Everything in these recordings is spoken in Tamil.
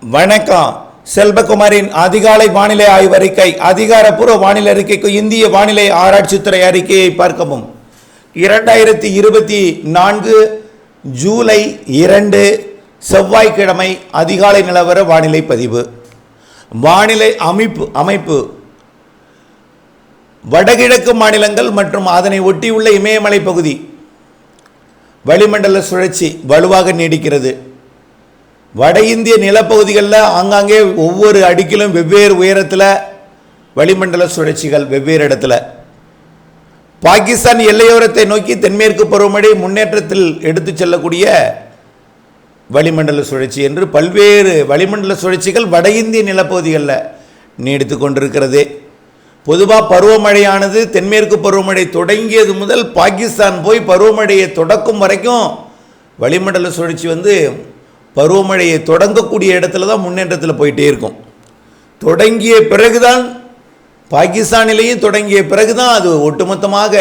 வணக்கம். செல்வகுமாரின் அதிகாலை வானிலை ஆய்வறிக்கை அதிகாரப்பூர்வ வானிலை அறிக்கைக்கு இந்திய வானிலை ஆராய்ச்சித்துறை அறிக்கையை பார்க்கவும். இரண்டாயிரத்தி இருபத்தி நான்கு ஜூலை இரண்டு செவ்வாய்க்கிழமை அதிகாலை நிலவர வானிலை பதிவு. வானிலை அமைப்பு அமைப்பு. வடகிழக்கு மாநிலங்கள் மற்றும் அதனை ஒட்டியுள்ள இமயமலை பகுதி. வளிமண்டல சுழற்சி வலுவாக நீடிக்கிறது. வட இந்திய நிலப்பகுதிகளில் ஆங்காங்கே ஒவ்வொரு அடுக்கிலும் வெவ்வேறு உயரத்தில் வளிமண்டல சுழற்சிகள் வெவ்வேறு இடத்துல. பாகிஸ்தான் எல்லையோரத்தை நோக்கி தென்மேற்கு பருவமழை முன்னேற்றத்தில் எடுத்துச் செல்லக்கூடிய வளிமண்டல சுழற்சி என்று பல்வேறு வளிமண்டல சுழற்சிகள் வட இந்திய நிலப்பகுதிகளில் நீடித்து கொண்டிருக்கிறது. பொதுவாக பருவமழையானது தென்மேற்கு பருவமழை தொடங்கியது முதல் பாகிஸ்தான் போய் பருவமழையை தொடக்கும் வரைக்கும் வளிமண்டல சுழற்சி வந்து பருவமழையை தொடங்கக்கூடிய இடத்துல தான் முன்னேற்றத்தில் போயிட்டே இருக்கும். தொடங்கிய பிறகுதான் பாகிஸ்தானிலேயும் தொடங்கிய பிறகுதான் அது ஒட்டுமொத்தமாக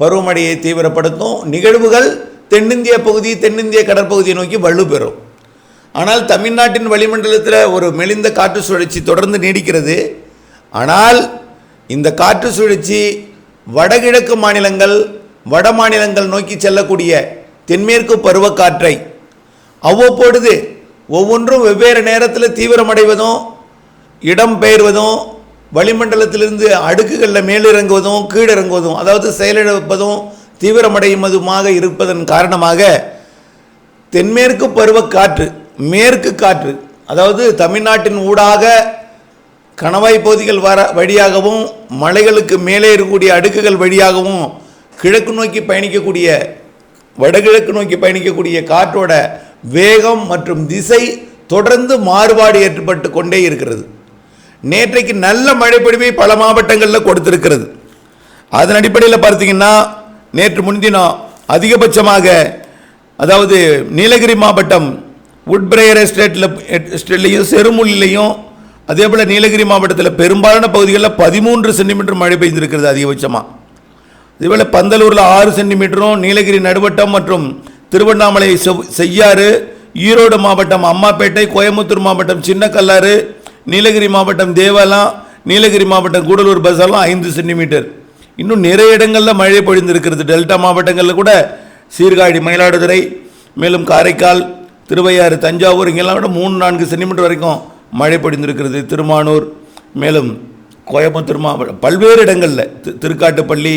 பருவமழையை தீவிரப்படுத்தும். நிகழ்வுகள் தென்னிந்திய பகுதி தென்னிந்திய கடற்பகுதியை நோக்கி வலுப்பெறும் ஆனால் தமிழ்நாட்டின் வளிமண்டலத்தில் ஒரு மெலிந்த காற்று சுழற்சி தொடர்ந்து நீடிக்கிறது. ஆனால் இந்த காற்று சுழற்சி வடகிழக்கு மாநிலங்கள் வட மாநிலங்கள் நோக்கி செல்லக்கூடிய தென்மேற்கு பருவக்காற்றை அவ்வப்பொழுது ஒவ்வொன்றும் வெவ்வேறு நேரத்தில் தீவிரமடைவதும் இடம் பெயர்வதும் வளிமண்டலத்திலிருந்து அடுக்குகளில் மேலிறங்குவதும் கீழிறங்குவதும் அதாவது செயலிழப்பதும் தீவிரமடைவதுமாக இருப்பதன் காரணமாக தென்மேற்கு பருவக்காற்று மேற்கு காற்று அதாவது தமிழ்நாட்டின் ஊடாக கணவாய் பகுதிகள் வர வழியாகவும் மலைகளுக்கு மேலே இருக்கக்கூடிய அடுக்குகள் வழியாகவும் கிழக்கு நோக்கி பயணிக்கக்கூடிய வடகிழக்கு நோக்கி பயணிக்கக்கூடிய காற்றோட வேகம் மற்றும் திசை தொடர்ந்து மாறுபாடு ஏற்பட்டு கொண்டே இருக்கிறது. நேற்றைக்கு நல்ல மழைப்பொழிவை பல மாவட்டங்களில் கொடுத்திருக்கிறது. அதன் அடிப்படையில் பார்த்தீங்கன்னா நேற்று முன்தினம் அதிகபட்சமாக அதாவது நீலகிரி மாவட்டம் உட்பிரேயர் எஸ்டேட்டில் எஸ்டேட்லையும் செருமுல்லையும் அதே போல் நீலகிரி மாவட்டத்தில் பெரும்பாலான பகுதிகளில் பதிமூன்று சென்டிமீட்டர் மழை பெய்திருக்கிறது அதிகபட்சமாக இதேபோல் பந்தலூரில் ஆறு சென்டிமீட்டரும் நீலகிரி நடுவட்டம் மற்றும் திருவண்ணாமலை செய்யாறு ஈரோடு மாவட்டம் அம்மாப்பேட்டை கோயம்புத்தூர் மாவட்டம் சின்னக்கல்லாறு நீலகிரி மாவட்டம் தேவாலாம் நீலகிரி மாவட்டம் கூடலூர் பஸ்ஸெல்லாம் ஐந்து சென்டிமீட்டர். இன்னும் நிறைய இடங்களில் மழை பொழிந்திருக்கிறது. டெல்டா மாவட்டங்களில் கூட சீர்காழி மயிலாடுதுறை மேலும் காரைக்கால் திருவையாறு தஞ்சாவூர் இங்கெல்லாம் விட மூணு நான்கு சென்டிமீட்டர் வரைக்கும் மழை பொழிந்திருக்கிறது. திருமானூர் மேலும் கோயம்புத்தூர் மாவட்டம் பல்வேறு இடங்களில். திருக்காட்டுப்பள்ளி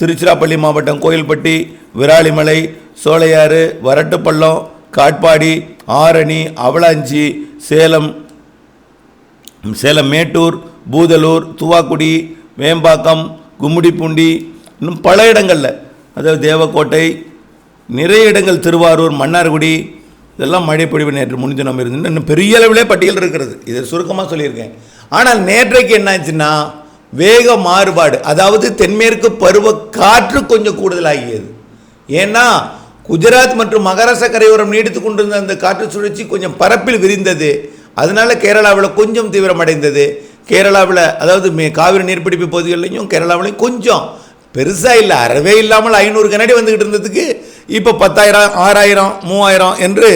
திருச்சிராப்பள்ளி மாவட்டம் கோயில்பட்டி விராலிமலை சோலையாறு வரட்டுப்பள்ளம் காட்பாடி ஆரணி அவலாஞ்சி சேலம் சேலம் மேட்டூர் பூதலூர் துவாக்குடி வேம்பாக்கம் கும்முடிப்பூண்டி இன்னும் பல இடங்களில். அதாவது தேவக்கோட்டை நிறைய இடங்கள் திருவாரூர் மன்னார்குடி இதெல்லாம் மழைப்பொழிவு நேற்று முன்தினம் இருந்து இன்னும் பெரிய அளவிலே பட்டியல் இருக்கிறது. இதை சுருக்கமாக சொல்லியிருக்கேன். ஆனால் நேற்றைக்கு என்னாச்சுன்னா வேக மாறுபாடு அதாவது தென்மேற்கு பருவ காற்று கொஞ்சம் கூடுதலாகியது. ஏன்னா குஜராத் மற்றும் மகாராஷ்டிர கரையோரம் நீடித்து கொண்டிருந்த அந்த காற்று சுழற்சி கொஞ்சம் பரப்பில் விரிந்தது. அதனால கேரளாவில் கொஞ்சம் தீவிரமடைந்தது. கேரளாவில் அதாவது மே காவிரி நீர்பிடிப்பு பகுதிகளிலையும் கேரளாவிலையும் கொஞ்சம் பெருசாக இல்லை அறவே இல்லாமல் ஐநூறு கனடி வந்துக்கிட்டு இருந்ததுக்கு இப்போ பத்தாயிரம் ஆறாயிரம் மூவாயிரம் என்று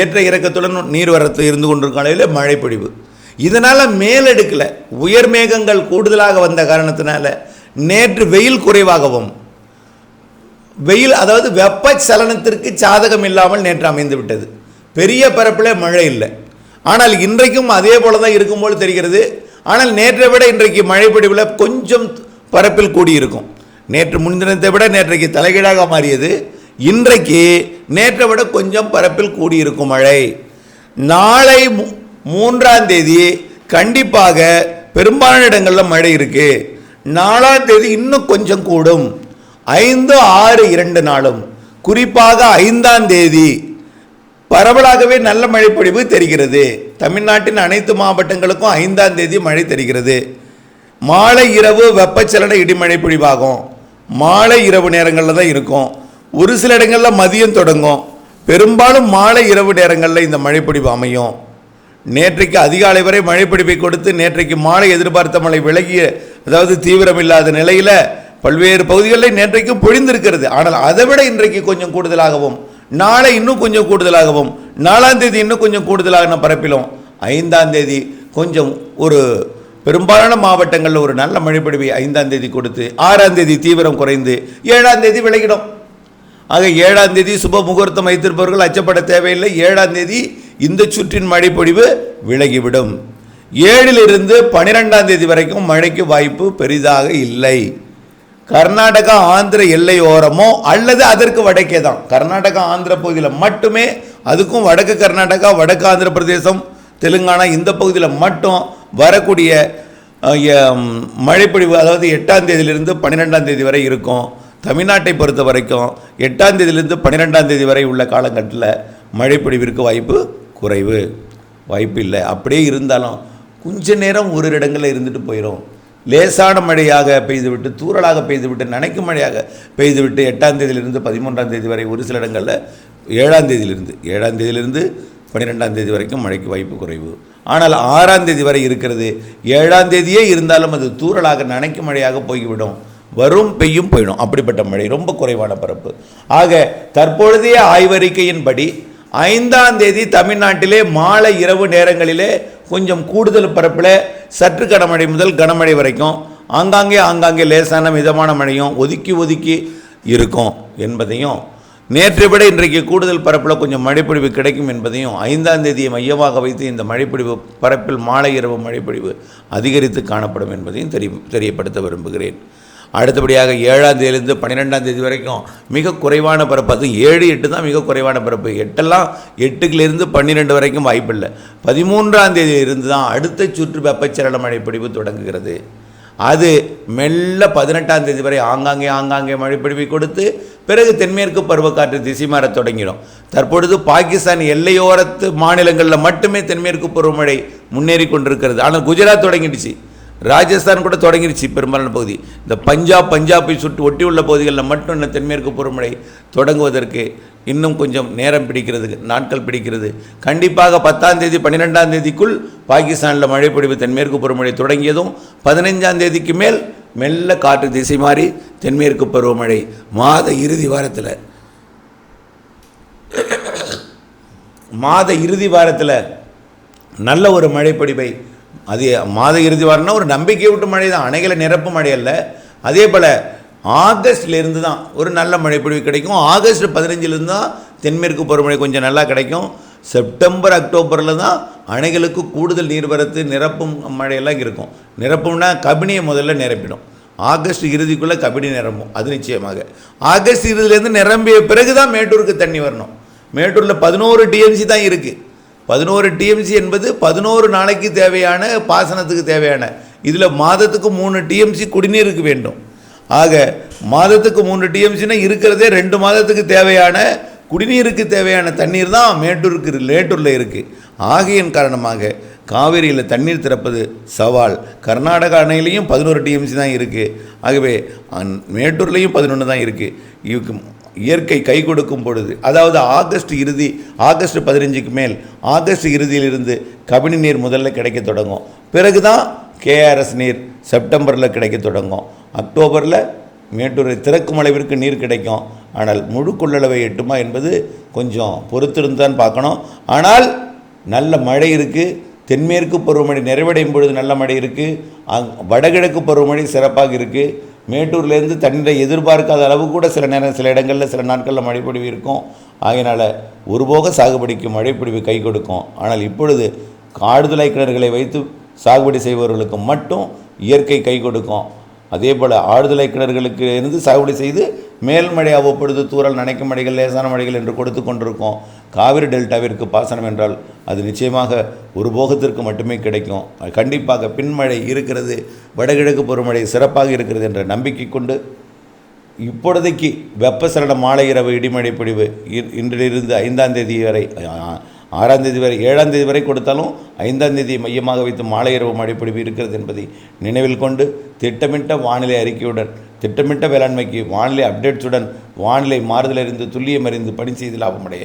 ஏற்ற இறக்கத்துடன் நீர்வரத்து இருந்து கொண்டிருக்கும் அளவில் மழை பொழிவு இதனால் மேலடுக்கில். உயர் மேகங்கள் கூடுதலாக வந்த காரணத்தினால நேற்று வெயில் குறைவாகவும் வெயில் அதாவது வெப்ப சலனத்திற்கு சாதகம் இல்லாமல் நேற்று அமைந்து விட்டது. பெரிய பரப்பில் மழை இல்லை. ஆனால் இன்றைக்கும் அதே போல தான் இருக்கும்போது தெரிகிறது. ஆனால் நேற்றை விட இன்றைக்கு மழை கொஞ்சம் பரப்பில் கூடியிருக்கும். நேற்று முன்தினத்தை விட நேற்றைக்கு தலைகீழாக மாறியது. இன்றைக்கு நேற்றை விட கொஞ்சம் பரப்பில் கூடியிருக்கும் மழை. நாளை மூன்றாம் தேதி கண்டிப்பாக பெரும்பாலான இடங்களில் மழை இருக்கு. நாலாம் தேதி இன்னும் கொஞ்சம் கூடும். ஐந்து ஆறு இரண்டு நாளும். குறிப்பாக ஐந்தாம் தேதி பரவலாகவே நல்ல மழைப்பொழிவு தெரிகிறது. தமிழ்நாட்டின் அனைத்து மாவட்டங்களுக்கும் ஐந்தாம் தேதி மழை தெரிகிறது. மாலை இரவு வெப்பச்சலன இடிமழை பொழிவாகும். மாலை இரவு நேரங்களில் தான் இருக்கும். ஒரு சில இடங்களில் மதியம் தொடங்கும். பெரும்பாலும் மாலை இரவு நேரங்களில் இந்த மழைப்பொழிவு அமையும். நேற்றைக்கு அதிகாலை வரை மழைப்பிடிப்பை கொடுத்து நேற்றைக்கு மாலை எதிர்பார்த்த மழை விலகிய அதாவது தீவிரமில்லாத நிலையில் பல்வேறு பகுதிகளில் நேற்றைக்கு பொழிந்திருக்கிறது. ஆனால் அதை விட இன்றைக்கு கொஞ்சம் கூடுதலாகவும் நாளை இன்னும் கொஞ்சம் கூடுதலாகவும் நாலாம் தேதி இன்னும் கொஞ்சம் கூடுதலான பரப்பிலும் ஐந்தாம் தேதி கொஞ்சம் ஒரு பெரும்பாலான மாவட்டங்களில் ஒரு நல்ல மழைப்பொழிவை ஐந்தாம் தேதி கொடுத்து ஆறாம் தேதி தீவிரம் குறைந்து ஏழாம் தேதி விலகிடும். ஆக ஏழாம் தேதி சுப முகூர்த்தம் வைத்திருப்பவர்கள் அச்சப்பட தேவையில்லை. ஏழாம் தேதி இந்த சுற்றின் மழைப்பொழிவு விலகிவிடும். ஏழிலிருந்து பனிரெண்டாம் தேதி வரைக்கும் மழைக்கு வாய்ப்பு பெரிதாக இல்லை. கர்நாடகா ஆந்திர எல்லையோரமோ அல்லது அதற்கு வடக்கே தான். கர்நாடகா ஆந்திர பகுதியில் மட்டுமே அதுக்கும் வடக்கு கர்நாடகா வடக்கு ஆந்திர பிரதேசம் தெலுங்கானா இந்த பகுதியில் மட்டும் வரக்கூடிய மழைப்பொழிவு அதாவது எட்டாம் தேதியிலிருந்து பன்னிரெண்டாம் தேதி வரை இருக்கும். தமிழ்நாட்டை பொறுத்த வரைக்கும் எட்டாம் தேதியிலிருந்து பன்னிரெண்டாம் தேதி வரை உள்ள காலகட்டத்தில் மழைப்பொழிவிற்கு வாய்ப்பு குறைவு வாய்ப்பு இல்லை அப்படியே இருந்தாலும் கொஞ்ச நேரம் ஒரு இடங்களில் இருந்துட்டு போயிடும் லேசான மழையாக பெய்துவிட்டு தூறலாக பெய்துவிட்டு நனைக்கும் மழையாக பெய்துவிட்டு எட்டாம் தேதியிலிருந்து பதிமூன்றாம் தேதி வரை ஒரு சில இடங்களில் ஏழாம் தேதியிலிருந்து ஏழாம் தேதியிலிருந்து பன்னிரெண்டாம் தேதி வரைக்கும் மழைக்கு வாய்ப்பு குறைவு. ஆனால் ஆறாம் தேதி வரை இருக்கிறது. ஏழாம் தேதியே இருந்தாலும் அது தூறலாக நனைக்கும் மழையாக போய்விடும். வரும் பெய்யும் போயிடும். அப்படிப்பட்ட மழை ரொம்ப குறைவான பரப்பு. ஆக தற்பொழுதைய ஆய்வறிக்கையின்படி ஐந்தாம் தேதி தமிழ்நாட்டிலே மாலை இரவு நேரங்களிலே கொஞ்சம் கூடுதல் பரப்பில் சற்று கனமழை முதல் கனமழை வரைக்கும் ஆங்காங்கே ஆங்காங்கே லேசான மிதமான மழையும் ஒதுக்கி ஒதுக்கி இருக்கும் என்பதையும் நேற்றை விட இன்றைக்கு கூடுதல் பரப்பில் கொஞ்சம் மழைப்பொழிவு கிடைக்கும் என்பதையும் ஐந்தாம் தேதியை மையமாக வைத்து இந்த மழைப்பொழிவு பரப்பில் மாலை இரவு மழைப்பொழிவு அதிகரித்து காணப்படும் என்பதையும் தெரிய தெரியப்படுத்த விரும்புகிறேன். அடுத்தபடியாக ஏழாம் தேதியிலிருந்து பன்னிரெண்டாம் தேதி வரைக்கும் மிக குறைவான பரப்பு அது ஏழு எட்டு தான் மிக குறைவான பரப்பு எட்டெல்லாம் எட்டுக்கிலிருந்து பன்னிரெண்டு வரைக்கும் வாய்ப்பில்லை. பதிமூன்றாம் தேதியிலிருந்து தான் அடுத்த சுற்று வெப்பச்சலன மழைப்பொழிவு தொடங்குகிறது. அது மெல்ல பதினெட்டாம் தேதி வரை ஆங்காங்கே ஆங்காங்கே மழைப்பிடிவை கொடுத்து பிறகு தென்மேற்கு பருவக்காற்று திசை மாறத் தொடங்கிடும். தற்பொழுது பாகிஸ்தான் எல்லையோரத்து மாநிலங்களில் மட்டுமே தென்மேற்கு பருவமழை முன்னேறி கொண்டிருக்கிறது ஆனால் குஜராத் தொடங்கிடுச்சு. ராஜஸ்தான் கூட தொடங்கிடுச்சு பெரும்பாலான பகுதி. இந்த பஞ்சாப் பஞ்சாபை சுட்டு ஒட்டி உள்ள பகுதிகளில் மட்டும் இன்னும் தென்மேற்கு பருவமழை தொடங்குவதற்கு இன்னும் கொஞ்சம் நேரம் பிடிக்கிறது நாட்கள் பிடிக்கிறது. கண்டிப்பாக பத்தாம் தேதி பன்னிரெண்டாம் தேதிக்குள் பாகிஸ்தானில் மழை பொழிவு தென்மேற்கு பருவமழை தொடங்கியதும் பதினைஞ்சாம் தேதிக்கு மேல் மெல்ல காற்று திசை மாறி தென்மேற்கு பருவமழை மாத இறுதி வாரத்தில். மாத இறுதி வாரத்தில் நல்ல ஒரு மழைப்பொழிவை அது மாத இறுதி வாரம்னா ஒரு நம்பிக்கை விட்டு மழை தான். அணைகளை நிரப்பு மழை அல்ல. அதே போல் ஆகஸ்ட்லேருந்து தான் ஒரு நல்ல மழைப்பொழிவு கிடைக்கும். ஆகஸ்ட் பதினஞ்சிலேருந்து தான் தென்மேற்கு பருவமழை கொஞ்சம் நல்லா கிடைக்கும். செப்டம்பர் அக்டோபரில் தான் அணைகளுக்கு கூடுதல் நீர்வரத்து நிரப்பும் மழையெல்லாம் இருக்கும். நிரப்பும்னா கபினியை முதல்ல நிரப்பிடும். ஆகஸ்ட் இறுதிக்குள்ளே கபடி நிரம்பும். அது நிச்சயமாக. ஆகஸ்ட் இறுதியிலேருந்து நிரம்பிய பிறகு தான் மேட்டூருக்கு தண்ணி வரணும். மேட்டூரில் பதினோரு டிஎம்சி தான் இருக்குது பதினோரு டிஎம்சி என்பது பதினோரு நாளைக்கு தேவையான பாசனத்துக்கு தேவையான இதில் மாதத்துக்கு மூணு டிஎம்சி குடிநீருக்கு வேண்டும். ஆக மாதத்துக்கு மூணு டிஎம்சினா இருக்கிறதே ரெண்டு மாதத்துக்கு தேவையான குடிநீருக்கு தேவையான தண்ணீர் தான் மேட்டூருக்கு மேட்டூரில் இருக்குது ஆகையின் காரணமாக காவிரியில் தண்ணீர் திறப்பது சவால். கர்நாடகா அணையிலையும் பதினோரு டிஎம்சி தான் இருக்குது ஆகவே அந் மேட்டூர்லேயும் பதினொன்று தான் இருக்குது இதுக்கு இயற்கை கை கொடுக்கும் பொழுது அதாவது ஆகஸ்ட் இறுதி ஆகஸ்ட் பதினஞ்சுக்கு மேல் ஆகஸ்ட் இறுதியிலிருந்து கபினி நீர் முதல்ல கிடைக்க தொடங்கும். பிறகு தான் கேஆர்எஸ் நீர் செப்டம்பரில் கிடைக்க தொடங்கும். அக்டோபரில் மேட்டூரை திறக்கும் அளவிற்கு நீர் கிடைக்கும். ஆனால் முழு கொள்ளளவை எட்டுமா என்பது கொஞ்சம் பொறுத்திருந்தான் பார்க்கணும். ஆனால் நல்ல மழை இருக்குது தென்மேற்கு பருவமழை நிறைவடையும் பொழுது நல்ல மழை இருக்குது அங் வடகிழக்கு பருவமழை சிறப்பாக இருக்குது மேட்டூர்லேருந்து தண்ணீரை எதிர்பார்க்காத அளவு கூட சில நேரம் சில இடங்களில் சில நாட்களில் மழைப்பொழிவு இருக்கும். ஆகையினால் ஒருபோக சாகுபடிக்கு மழைப்பொழிவு கை கொடுக்கும். ஆனால் இப்பொழுது காடுதலை கிணறுகளை வைத்து சாகுபடி செய்பவர்களுக்கு மட்டும் இயற்கை கை கொடுக்கும். அதே போல் ஆழ்துளை கிணறுகளுக்கு இருந்து சாகுபடி செய்து மேல்மழை அவ்வப்பொழுது தூரல் நனைக்கும் மழைகள் லேசான மழைகள் என்று கொடுத்து கொண்டிருக்கோம். காவிரி டெல்டாவிற்கு பாசனம் என்றால் அது நிச்சயமாக ஒரு போகத்திற்கு மட்டுமே கிடைக்கும். கண்டிப்பாக பின்மழை இருக்கிறது வடகிழக்கு பருவமழை சிறப்பாக இருக்கிறது என்ற நம்பிக்கை கொண்டு இப்பொழுதைக்கு வெப்பசலன மாலை இரவு இடிமழை பொழிவு இன்றிலிருந்து ஐந்தாம் தேதி வரை ஆறாம் தேதி வரை ஏழாம் தேதி வரை கொடுத்தாலும் ஐந்தாம் தேதியை மையமாக வைத்து மாலை இரவு மழைப்பொழிவு இருக்கிறது என்பதை நினைவில் கொண்டு திட்டமிட்ட வானிலை அறிக்கையுடன் திட்டமிட்ட வேளாண்மைக்கு வானிலை அப்டேட்ஸுடன் வானிலை மாறுதல் அறிந்து துல்லியம் அறிந்து பணி செய்து லாபமடைய